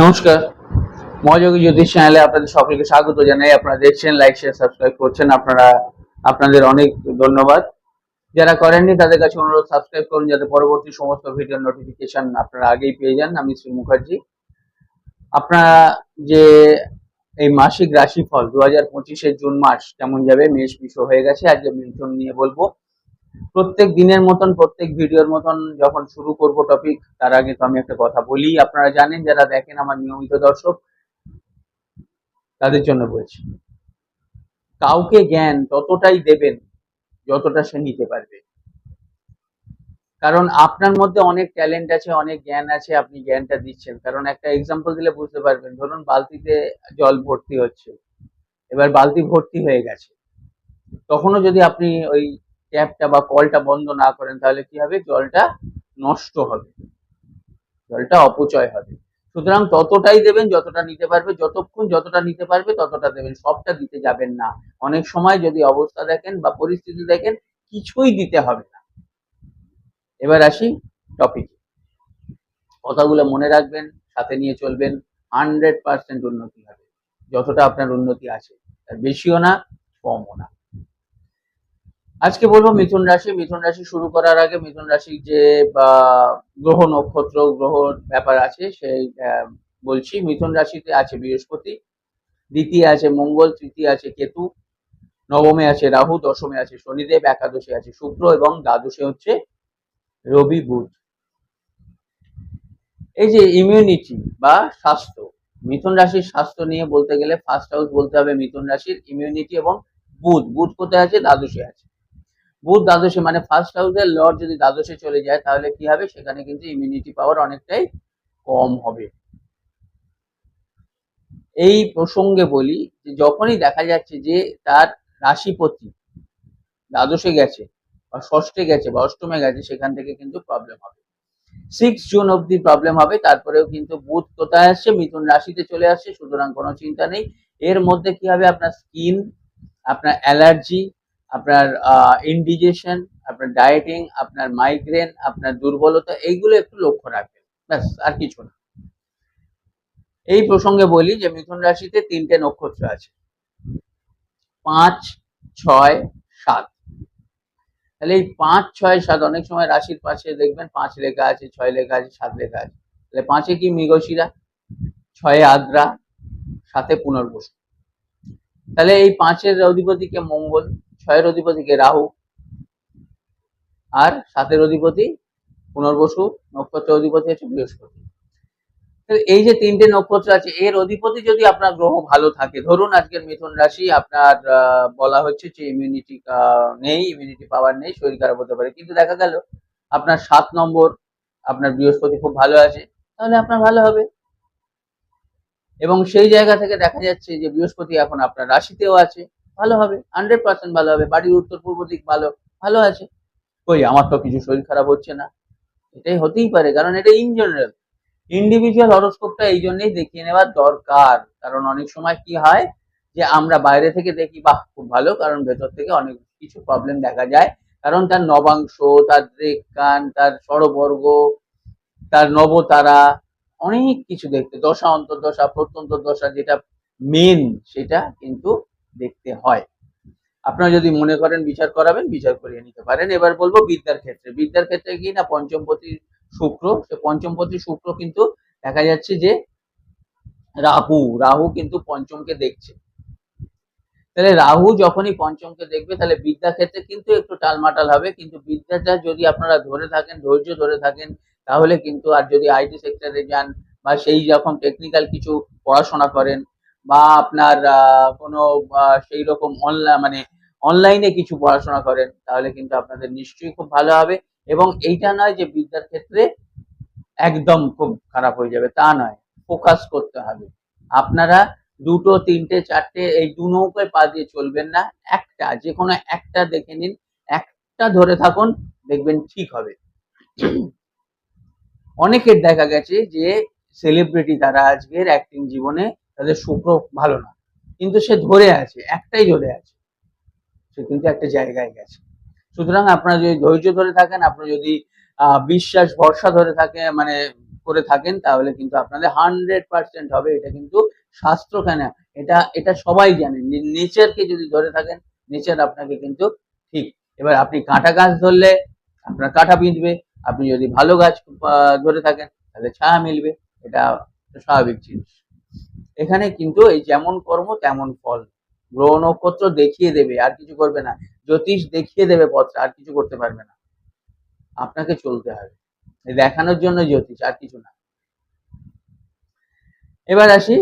নমস্কার। মহাযোগী জ্যোতিষ চ্যানেলে আপনাদের সকলকে স্বাগত জানাই। আপনারা দেখছেন লাইক শেয়ার সাবস্ক্রাইব করছেন। আপনারা, আপনাদের অনেক ধন্যবাদ। যারা করেননি, তাদের কাছে অনুরোধ সাবস্ক্রাইব করুন যাতে পরবর্তী সমস্ত ভিডিওর নোটিফিকেশন আপনারা আগেই পেয়ে যান। আমি শ্রী মুখার্জি। আপনারা যে এই মাসিক রাশিফল দু হাজার পঁচিশের জুন মাস, কেমন যাবে? মেষ, বিষ হয়ে গেছে। আজকে মিথুন নিয়ে বলব। প্রত্যেক দিনের মতন, প্রত্যেক ভিডিওর মতন যখন শুরু করব টপিক তার আগে তো আমি একটা কথা বলি। আপনারা জানেন যারা দেখেন আমার নিয়মিত দর্শক, তাদের জন্য বলছি, কাউকে জ্ঞান ততটাই দেবেন, যতটা সে নিতে পারবে। কারণ আপনার মধ্যে অনেক ট্যালেন্ট আছে, অনেক জ্ঞান আছে, আপনি জ্ঞানটা দিচ্ছেন। কারণ একটা এক্সাম্পল দিলে বুঝতে পারবেন। ধরুন বালতিতে জল ভর্তি হচ্ছে, এবার বালতি ভর্তি হয়ে গেছে। তখনও যদি আপনি ওই ট্যাপটা বা কলটা বন্ধ না করেন, তাহলে কি হবে? জলটা নষ্ট হবে। জলটা অপচয় হবে। সুতরাং ততটাই দেবেন যতটা নিতে পারবে, যতক্ষণ যতটা নিতে পারবে ততটা দেবেন। সবটা দিতে যাবেন না। অনেক সময় যদি অবস্থা দেখেন বা পরিস্থিতি দেখেন, কিছুই দিতে হবে না। এবার আসি টপিকে কথাগুলো মনে রাখবেন, সাথে নিয়ে চলবেন। হান্ড্রেড পার্সেন্ট উন্নতি হবে। যতটা আপনার উন্নতি আছে, তার বেশিও না, কমও না। আজকে বলব মিথুন রাশি মিথুন রাশি শুরু করার আগে মিথুন রাশির যে গ্রহ নক্ষত্র, গ্রহ ব্যাপার আছে, সেই বলছি মিথুন রাশিতে আছে বৃহস্পতি, দ্বিতীয় আছে মঙ্গল, তৃতীয় আছে কেতু, নবমে আছে রাহু, দশমে আছে শনিদেব, একাদশে আছে শুক্র এবং দ্বাদশে হচ্ছে রবি বুধ। এই যে ইমিউনিটি বা স্বাস্থ্য, মিথুন রাশির স্বাস্থ্য নিয়ে বলতে গেলে ফার্স্ট হাউস বলতে হবে মিথুন রাশির ইমিউনিটি এবং বুধ বুধ কোথায় আছে? দ্বাদশে আছে। বুধ দ্বাদশে মানে ফার্স্ট হাউসের লর্ড যদি দ্বাদশে চলে যায়, তাহলে কি হবে? সেখানে কিন্তু ইমিউনিটি পাওয়ার অনেকটাই কম হবে। এই প্রসঙ্গে বলি যে, যখনই দেখা যাচ্ছে যে তার রাশিপতি দ্বাদশে গেছে বা ষষ্ঠে গেছে বা অষ্টমে গেছে, সেখান থেকে কিন্তু প্রবলেম হবে। সিক্স জুন অব্দি প্রবলেম হবে, তারপরেও কিন্তু বুধ কোথায় আসছে? মিথুন রাশিতে চলে আসছে, সুতরাং কোনো চিন্তা নেই। এর মধ্যে কি হবে? আপনার স্কিন আপনার অ্যালার্জি আপনার ইনডিজেশন আপনার ডায়েটিং আপনার মাইগ্রেন আপনার দুর্বলতা, এইগুলো একটু লক্ষ্য রাখবেন। ব্যাস, আর কিছু না। এই প্রসঙ্গে বলি যে মিথুন রাশিতে তিনটে নক্ষত্র আছে। পাঁচ, ছয়, সাত। তাহলে এই পাঁচ, ছয়, সাত অনেক সময় রাশির পাশে দেখবেন পাঁচ লেখা আছে, ছয় লেখা আছে, সাত লেখা আছে। তাহলে পাঁচে কি মৃগশিরা? ছয়ে আদ্রা সাতে পুনর্বসু। তাহলে এই পাঁচের অধিপতিকে মঙ্গল ছয়ের অধিপতিকে রাহু। আর সাতের অধিপতি পুনর্বসু। নক্ষত্র অধিপতি হচ্ছে বৃহস্পতি। এই যে তিনটে নক্ষত্র আছে, এর অধিপতি যদি আপনার গ্রহ ভালো থাকে, ধরুন আজকের মিথুন রাশি আপনার বলা হচ্ছে যে ইমিউনিটি নেই ইমিউনিটি পাওয়ার নেই, শরীর খারাপ হতে পারে। কিন্তু দেখা গেল আপনার সাত নম্বর, আপনার বৃহস্পতি খুব ভালো আছে, তাহলে আপনার ভালো হবে। এবং সেই জায়গা থেকে দেখা যাচ্ছে যে বৃহস্পতি এখন আপনার রাশিতেও আছে। ভালো হবে হান্ড্রেড পার্সেন্ট ভালো হবে। বাড়ির উত্তর পূর্ব দিক ভালো ভালো আছে। কই, আমার তো কিছু শরীর খারাপ হচ্ছে না। এটাই হতেই পারে, কারণ এটা ইন জেনারেল ইন্ডিভিজুয়াল হরোস্কোপটা এই জন্যই দেখিয়ে নেওয়ার দরকার। কারণ অনেক সময় কি হয় যে, আমরা বাইরে থেকে দেখি, বাহ, খুব ভালো, কারণ ভেতর থেকে অনেক কিছু প্রবলেম দেখা যায়। কারণ তার নবাংশ, তার রেখান তার স্বরবর্গ, তার নবতারা, অনেক কিছু দেখতে, দশা, অন্তর্দশা প্রত্যন্ত দশা যেটা মেন সেটা কিন্তু দেখতে হয়। আপনারা যদি মনে করেন বিচার করাবেন, বিচার করিয়ে নিতে পারেন। এবার বলব বিদ্যার ক্ষেত্রে। বিদ্যার ক্ষেত্রে কি না পঞ্চমপতি শুক্র, সে পঞ্চমপতি শুক্র কিন্তু দেখা যাচ্ছে যে রাহু রাহু কিন্তু পঞ্চমকে দেখছে। তাহলে রাহু যখনই পঞ্চমকে দেখবে, তাহলে বিদ্যা ক্ষেত্রে কিন্তু একটু টালমাটাল হবে। কিন্তু বিদ্যাটা যদি আপনারা ধরে থাকেন, ধৈর্য ধরে থাকেন, তাহলে কিন্তু আর যদি আইটি সেক্টরে যান বা সেই রকম টেকনিক্যাল কিছু পড়াশোনা করেন বা আপনার কোনো সেই রকম অনলাইন মানে অনলাইনে কিছু পড়াশোনা করেন, তাহলে কিন্তু আপনাদের নিশ্চয়ই খুব ভালো হবে। এবং এইটা নয় যে বিদ্যার ক্ষেত্রে একদম খুব খারাপ হয়ে যাবে, তা নয়। ফোকাস করতে হবে। আপনারা দুটো, তিনটে, চারটে, এই দু নৌকায় পা দিয়ে চলবেন না। একটা যে কোনো একটা দেখে নিন, একটা ধরে থাকুন, দেখবেন ঠিক হবে। অনেকের দেখা গেছে যে সেলিব্রিটি তারা আজকের অ্যাক্টিং জীবনে তাদের শুক্র ভালো না। কিন্তু সে ধরে আছে, একটাই ধরে আছে। সে কিন্তু একটা জায়গায় গেছে। সুতরাং আপনারা যদি ধৈর্য ধরে থাকেন, আপনারা যদি বিশ্বাস, ভরসা ধরে থাকে মানে করে থাকেন, তাহলে কিন্তু আপনাদের হান্ড্রেড পার্সেন্ট হবে। এটা কিন্তু শাস্ত্র কেন। এটা এটা সবাই জানেন নেচারকে যদি ধরে থাকেন, নেচার আপনাকে কিন্তু ঠিক। এবার আপনি কাঁটা গাছ ধরলে, আপনার কাঁটা বিঁধবে। আপনি যদি ভালো গাছ ধরে থাকেন, তাহলে ছায়া মিলবে। এটা স্বাভাবিক জিনিস। এখানে কিন্তু এই যেমন কর্ম, তেমন ফল। গ্রহ নক্ষত্র দেখিয়ে দেবে, আর কিছু করবে না। জ্যোতিষ দেখিয়ে দেবে পথটা, আর কিছু করতে পারবে না। আপনাকে চলতে হবে। দেখানোর জন্য জ্যোতিষ, আর কিছু না। এবার আসি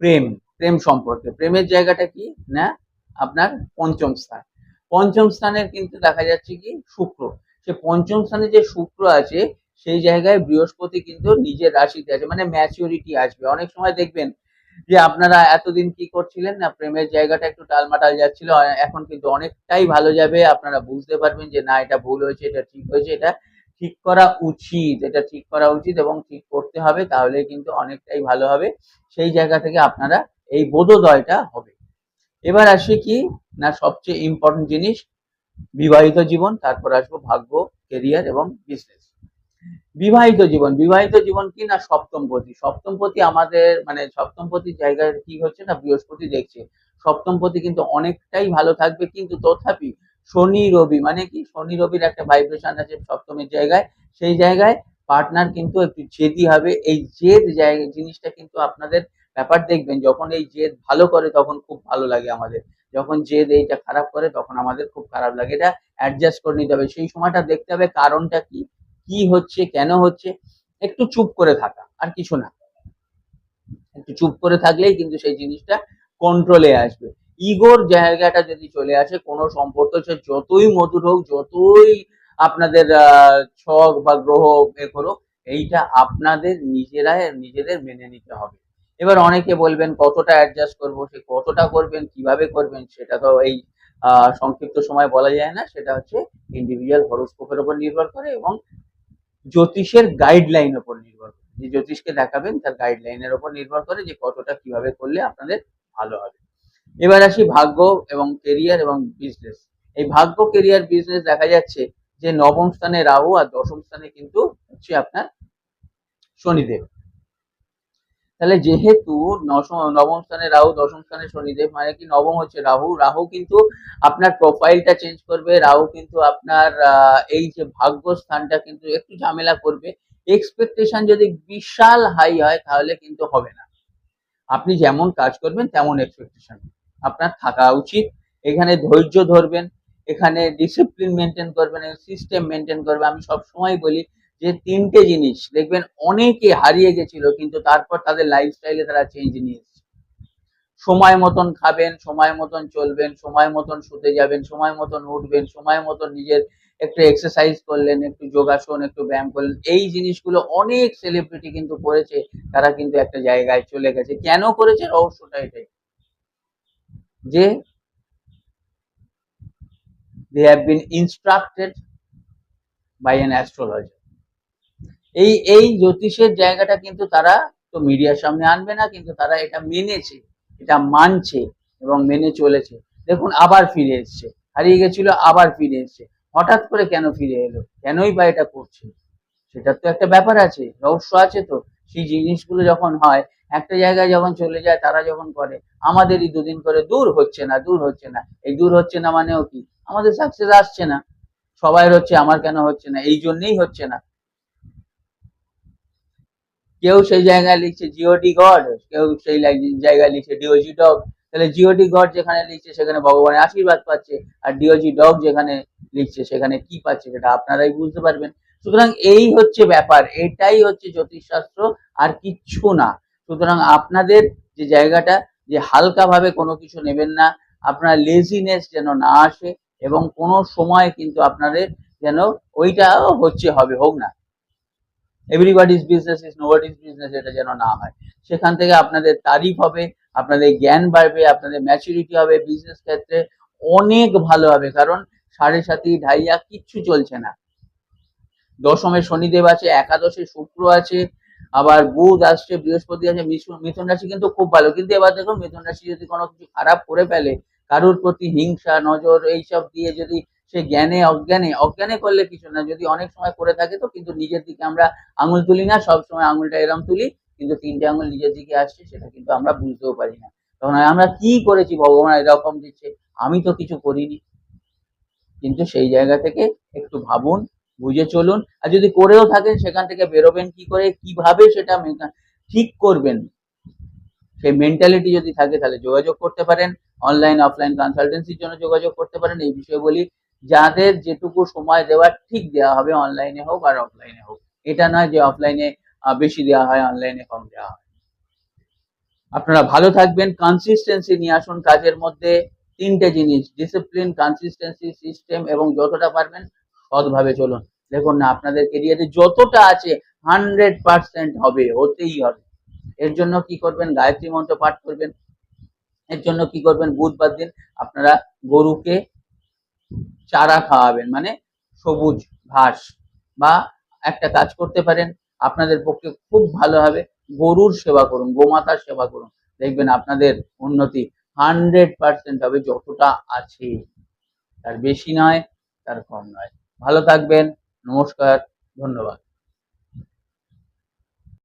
প্রেম প্রেম সম্পর্কে। প্রেমের জায়গাটা কি? না, আপনার পঞ্চম স্থান। পঞ্চম স্থানের কিন্তু দেখা যাচ্ছে কি? শুক্র। সে পঞ্চম স্থানে যে শুক্র আছে, সেই জায়গায় বৃহস্পতি কিন্তু নিজের রাশিতে আছে মানে ম্যাচিউরিটি আসবে। অনেক সময় দেখবেন যে আপনারা এতদিন কি করছিলেন না, প্রেমের জায়গাটা একটু টালমাটাল যাচ্ছিল এখন কিন্তু অনেকটাই ভালো যাবে, আপনারা বুঝতে পারবেন যে না, এটা ভুল হয়েছে, এটা ঠিক হয়েছে, এটা ঠিক করা উচিত, এটা ঠিক করা উচিত এবং ঠিক করতে হবে, তাহলে কিন্তু অনেকটাই ভালো হবে, সেই জায়গা থেকে আপনারা এই বোধোদয়টা হবে। এবার আসি কি না, সবচেয়ে ইম্পর্টেন্ট জিনিস, বিবাহিত জীবন, তারপর আসব ভাগ্য কেরিয়ার এবং বিজনেস বিবাহিত জীবন। বিবাহিত জীবন কি না সপ্তমপতি সপ্তমপতি আমাদের মানে সপ্তমপতির জায়গায় কি হচ্ছে না, বৃহস্পতি দেখছে। সপ্তমপতি কিন্তু অনেকটাই ভালো থাকবে, কিন্তু তথাপি শনি, রবি মানে কি? শনি, রবির একটা ভাইব্রেশন আছে সপ্তমের জায়গায়। সেই জায়গায় পার্টনার কিন্তু একটু জেদি হবে। এই জেদ জায়গা জিনিসটা কিন্তু আপনাদের ব্যাপার দেখবেন, যখন এই জেদ ভালো করে তখন খুব ভালো লাগে আমাদের। যখন জেদ এইটা খারাপ করে, তখন আমাদের খুব খারাপ লাগে। এটা অ্যাডজাস্ট করে নিতে হবে। সেই সময়টা দেখতে হবে কারণটা কি? কি হচ্ছে, কেন হচ্ছে, একটু চুপ করে থাকা, আর কিছু না। একটু চুপ করে থাকলেই কিন্তু সেই জিনিসটা কন্ট্রোলে আসবে। ইগোর জায়গাটা যদি চলে আসে, কোনো সম্পর্ক সে যতই মধুর হোক, যতই আপনাদের ছক বা গ্রহ এ করুক, এইটা আপনাদের নিজেরাই, নিজেদের মেনে নিতে হবে। এবার অনেকে বলবেন, কতটা অ্যাডজাস্ট করব, সে কতটা করবেন, কীভাবে করবেন, সেটা তো এই সংক্ষিপ্ত সময় বলা যায় না। সেটা হচ্ছে ইন্ডিভিজুয়াল হরোস্কোপের উপর নির্ভর করে এবং জ্যোতিষের গাইডলাইনের উপর নির্ভর করে। যে জ্যোতিষকে দেখাবেন, তার গাইডলাইনের উপর নির্ভর করে যে কতটা কীভাবে করলে আপনাদের ভালো হবে। এবার আসি ভাগ্য এবং কেরিয়ার এবং বিজনেস এই ভাগ্য কেরিয়ার বিজনেস দেখা যাচ্ছে যে নবম স্থানে রাহু আর দশম স্থানে কিন্তু হচ্ছে আপনার শনিদেব। তাহলে যেহেতু নশ- নবম স্থানে রাহু, দশম স্থানে শনিদেব মানে কি নবম হচ্ছে রাহু রাহু কিন্তু আপনার প্রোফাইলটা চেঞ্জ করবে, রাহু কিন্তু আপনার এই যে ভাগ্য স্থানটা কিন্তু একটু ঝামেলা করবে। এক্সপেকটেশন যদি বিশাল হাই হয়, তাহলে কিন্তু হবে না। আপনি যেমন কাজ করবেন, তেমন এক্সপেকটেশন আপনার থাকা উচিত। এখানে ধৈর্য ধরবেন, এখানে ডিসিপ্লিন মেনটেন করবেন সিস্টেম মেনটেন করবেন আমি সব সময় বলি যে তিনটে জিনিস, দেখবেন অনেকে হারিয়ে গেছিল, কিন্তু তারপর তাদের লাইফস্টাইলে তারা চেঞ্জ নিয়ে সময় মতন খাবেন, সময় মতন চলবেন, সময় মতন শুতে যাবেন, সময় মতন উঠবেন, সময় মতন নিজের একটু এক্সারসাইজ করলেন, একটু যোগাসন, একটু ব্যায়াম করলেন, এই জিনিসগুলো অনেক সেলিব্রিটি কিন্তু করেছে, তারা কিন্তু একটা জায়গায় চলে গেছে। কেন করেছে? রহস্যটা এটাই। যে they have been instructed by an astrologer এই এই জ্যোতিষের জায়গাটা কিন্তু তারা তো মিডিয়ার সামনে আনবে না, কিন্তু তারা এটা মেনেছে, এটা মানছে এবং মেনে চলেছে। দেখুন, আবার ফিরে এসছে। হারিয়ে গেছিল, আবার ফিরে এসছে। হঠাৎ করে কেন ফিরে এলো? কেনই বা এটা করছে? সেটার তো একটা ব্যাপার আছে, রহস্য আছে তো। সেই জিনিসগুলো যখন হয়, একটা জায়গায় যখন চলে যায়, তারা যখন করে, আমাদেরই দুদিন করে দূর হচ্ছে না, দূর হচ্ছে না। এই দূর হচ্ছে না মানেও কি? আমাদের সাকসেস আসছে না। সবাই হচ্ছে, আমার কেন হচ্ছে না? এই জন্যেই হচ্ছে না। কেউ সেই জায়গায় লিখছে জিওডি গড কেউ সেই জায়গায় লিখছে ডিওজি ডগ তাহলে জিওডি গড যেখানে লিখছে সেখানে ভগবানের আশীর্বাদ পাচ্ছে, আর ডিওজি ডগ যেখানে লিখছে সেখানে কি পাচ্ছে সেটা আপনারাই বুঝতে পারবেন। সুতরাং এই হচ্ছে ব্যাপার, এটাই হচ্ছে জ্যোতিষশাস্ত্র, আর কিচ্ছু না। সুতরাং আপনাদের যে জায়গাটা, যে হালকাভাবে কোনো কিছু নেবেন না, আপনার লেজিনেস যেন না আসে, এবং কোনো সময় কিন্তু আপনাদের যেন ওইটা হচ্ছে হবে, হোক না। Everybody's business is nobody's business এটা যেন না হয়। সেখান থেকে আপনাদের তারিফ হবে, আপনাদের জ্ঞান বাড়বে, আপনাদের ম্যাচুরিটি হবে বিজনেস ক্ষেত্রে অনেক ভালো হবে, কারণ সাড়ে সাতি ঢাইয়া কিচ্ছু চলছে না। দশমে শনিদেব আছে, একাদশে শুক্র আছে, আবার বুধ আসছে, বৃহস্পতি আছে মিথুন রাশি কিন্তু খুব ভালো। কিন্তু এবার দেখুন, মিথুন রাশি যদি কোনো কিছু খারাপ করে ফেলে, কারোর প্রতি হিংসা, নজর, এইসব দিয়ে যদি সে জ্ঞানে, অজ্ঞানে অজ্ঞানে করলে কিছু না। যদি অনেক সময় করে থাকে তো কিন্তু নিজের দিকে আমরা আঙুল তুলি না, সব সময় আঙুলটা এরম তুলি, কিন্তু তিনটে আঙুল নিজের দিকে আসছে, সেটা কিন্তু আমরা বুঝতেও পারি না। তখন আমরা কি করেছি? ভগবান এরকম দিচ্ছে, আমি তো কিছু করিনি। কিন্তু সেই জায়গা থেকে একটু ভাবুন, বুঝে চলুন। আর যদি করেও থাকেন, সেখান থেকে বেরোবেন কি করে, কীভাবে সেটা ঠিক করবেন। সেই মেন্টালিটি যদি থাকে, তাহলে যোগাযোগ করতে পারেন। অনলাইন অফলাইন কনসালটেন্সির জন্য যোগাযোগ করতে পারেন। এই বিষয়ে বলি যাদের যেটুকু সময় দেওয়ার ঠিক দেওয়া হবে অনলাইনে হোক আর অফলাইনে হোক। এটা নয় যে অফলাইনে বেশি দেওয়া হয় অনলাইনে কম দেওয়া হয়। আপনারা ভালো থাকবেন কনসিস্টেন্সি নিয়ে আসুন কাজের মধ্যে। তিনটে জিনিস ডিসিপ্লিন কনসিস্টেন্সি সিস্টেম এবং যতটা পারবেন সৎভাবে চলুন। দেখুন না, আপনাদের কেরিয়ারে যতটা আছে হান্ড্রেড পার্সেন্ট হবে, হতেই হবে। এর জন্য কি করবেন? গায়ত্রী মন্ত্র পাঠ করবেন। এর জন্য কি করবেন? বুধবার দিন আপনারা গরুকে চারা খাওয়াবেন মানে সবুজ ঘাস বা একটা কাজ করতে পারেন, আপনাদের পক্ষে খুব ভালো হবে। গরুর সেবা করুন, গোমাতার সেবা করুন। দেখবেন আপনাদের উন্নতি হান্ড্রেড পার্সেন্ট হবে যতটা আছে। তার বেশি নয়, তার কম নয়। ভালো থাকবেন, নমস্কার, ধন্যবাদ।